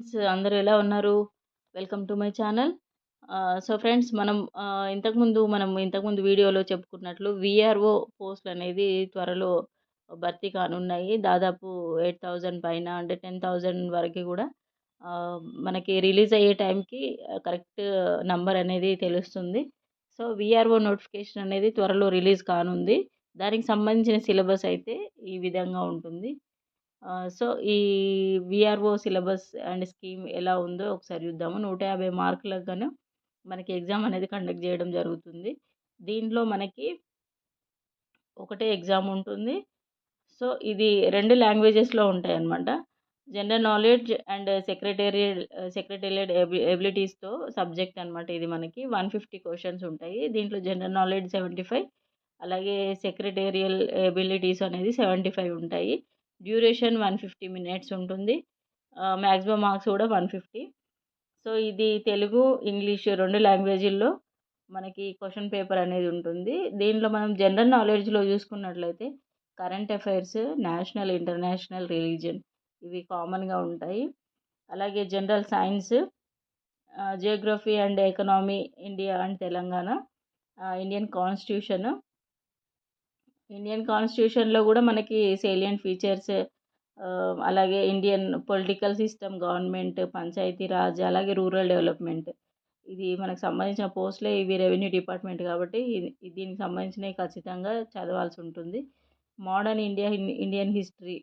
Friends అందరూ ఎలా ఉన్నారు? Welcome to my channel. So friends మనం ఇంతకుముందు మనం ఇంతకుముందు వీడియోలో చెప్పుకున్నట్లు వీఆర్ఓ పోస్టులు అనేది త్వరలో భర్తీ కానున్నాయి. దాదాపు ఎయిట్ థౌజండ్ పైన అంటే టెన్ థౌజండ్ వరకు కూడా మనకి రిలీజ్ అయ్యే టైంకి కరెక్ట్ నంబర్ అనేది తెలుస్తుంది. సో వీఆర్ఓ నోటిఫికేషన్ అనేది త్వరలో రిలీజ్ కానుంది. దానికి సంబంధించిన సిలబస్ అయితే ఈ విధంగా ఉంటుంది. సో ఈ వీఆర్ఓ సిలబస్ అండ్ స్కీమ్ ఎలా ఉందో ఒకసారి చూద్దాము. నూట యాభై మార్కులకు గాను మనకి ఎగ్జామ్ అనేది కండక్ట్ చేయడం జరుగుతుంది. దీంట్లో మనకి ఒకటే ఎగ్జామ్ ఉంటుంది. సో ఇది రెండు లాంగ్వేజెస్లో ఉంటాయి అన్నమాట general knowledge and secretarial secretarial AB ఎబిలిటీస్తో సబ్జెక్ట్ అనమాట ఇది మనకి. వన్ ఫిఫ్టీ క్వశ్చన్స్ ఉంటాయి. దీంట్లో జనరల్ నాలెడ్జ్ సెవెంటీ ఫైవ్ అలాగే సెక్రటేరియల్ ఎబిలిటీస్ అనేది సెవెంటీ ఫైవ్ ఉంటాయి. డ్యూరేషన్ వన్ ఫిఫ్టీ మినిట్స్ ఉంటుంది. మ్యాక్సిమం మార్క్స్ కూడా వన్ ఫిఫ్టీ. సో ఇది తెలుగు ఇంగ్లీష్ రెండు లాంగ్వేజీల్లో మనకి క్వశ్చన్ పేపర్ అనేది ఉంటుంది. దీంట్లో మనం జనరల్ నాలెడ్జ్లో చూసుకున్నట్లయితే current affairs national international religion ఇవి కామన్గా ఉంటాయి. అలాగే general science geography and economy India and Telangana Indian constitution Indian కాన్స్టిట్యూషన్లో కూడా మనకి సేలియంట్ ఫీచర్స్ అలాగే Indian political system government Panchayati Raj అలాగే రూరల్ డెవలప్మెంట్ ఇది మనకు సంబంధించిన పోస్టులే ఇవి రెవెన్యూ డిపార్ట్మెంట్ కాబట్టి దీనికి సంబంధించినవి ఖచ్చితంగా చదవాల్సి ఉంటుంది. మోడర్న్ ఇండియా ఇండియన్ హిస్టరీ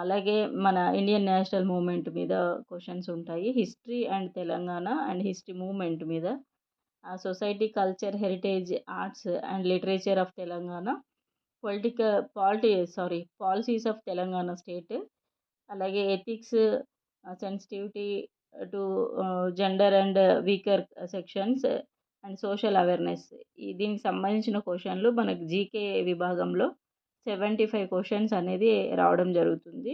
అలాగే మన ఇండియన్ నేషనల్ మూమెంట్ మీద క్వశ్చన్స్ ఉంటాయి. History and Telangana and history movement మీద society culture heritage arts and literature of Telangana political polity sorry policies of Telangana state. అలాగే ethics sensitivity to gender and weaker sections and social awareness. దీనికి సంబంధించిన క్వశ్చన్లు మనకు GK విభాగంలో seventy five questions అనేది రావడం జరుగుతుంది.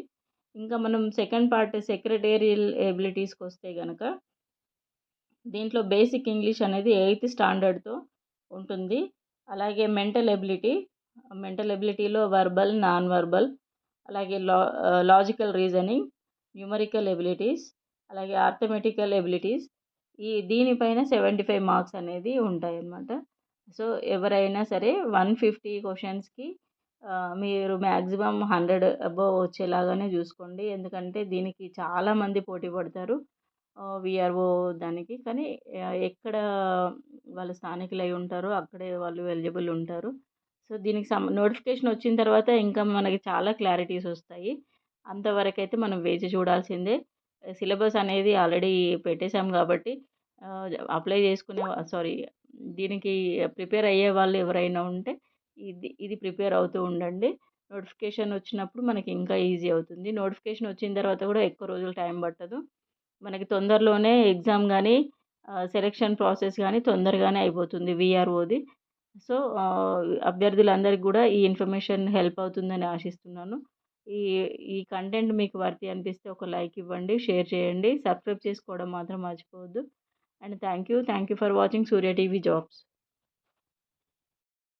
ఇంకా మనం సెకండ్ పార్ట్ సెక్రటేరియల్ ఎబిలిటీస్కి వస్తే కనుక దీంట్లో బేసిక్ ఇంగ్లీష్ అనేది ఎయిత్ స్టాండర్డ్తో ఉంటుంది. అలాగే మెంటల్ ఎబిలిటీ మెంటల్ ఎబిలిటీలో వర్బల్ నాన్ వర్బల్ అలాగే లా లాజికల్ రీజనింగ్ న్యూమరికల్ ఎబిలిటీస్ అలాగే ఆర్థమెటికల్ ఎబిలిటీస్. ఈ దీనిపైన సెవెంటీ ఫైవ్ మార్క్స్ అనేది ఉంటాయి అన్నమాట సో ఎవరైనా సరే వన్ ఫిఫ్టీ క్వశ్చన్స్కి మీరు మ్యాక్సిమం హండ్రెడ్ అబోవ్ వచ్చేలాగానే చూసుకోండి. ఎందుకంటే దీనికి చాలామంది పోటీ పడతారు. విఆర్ఓ దానికి. కానీ ఎక్కడ వాళ్ళు స్థానికులు అయి ఉంటారో అక్కడే వాళ్ళు ఎలిజిబుల్ ఉంటారు. సో దీనికి సం నోటిఫికేషన్ వచ్చిన తర్వాత ఇంకా మనకి చాలా క్లారిటీస్ వస్తాయి. అంతవరకు అయితే మనం వేచి చూడాల్సిందే. సిలబస్ అనేది ఆల్రెడీ పెట్టేశాం కాబట్టి అప్లై చేసుకునే సారీ దీనికి ప్రిపేర్ అయ్యే వాళ్ళు ఎవరైనా ఉంటే ఇది ఇది ప్రిపేర్ అవుతూ ఉండండి. నోటిఫికేషన్ వచ్చినప్పుడు మనకి ఇంకా ఈజీ అవుతుంది. నోటిఫికేషన్ వచ్చిన తర్వాత కూడా ఎక్కువ రోజులు టైం పట్టదు. మనకి తొందరలోనే ఎగ్జామ్ కానీ సెలెక్షన్ ప్రాసెస్ కానీ తొందరగానే అయిపోతుంది. విఆర్ఓది. సో అభ్యర్థులందరికీ కూడా ఈ ఇన్ఫర్మేషన్ హెల్ప్ అవుతుందని ఆశిస్తున్నాను. ఈ ఈ కంటెంట్ మీకు వర్తి అనిపిస్తే ఒక లైక్ ఇవ్వండి షేర్ చేయండి సబ్స్క్రైబ్ చేసుకోవడం మాత్రం మర్చిపోవద్దు. And thank you thank you for watching Surya TV jobs.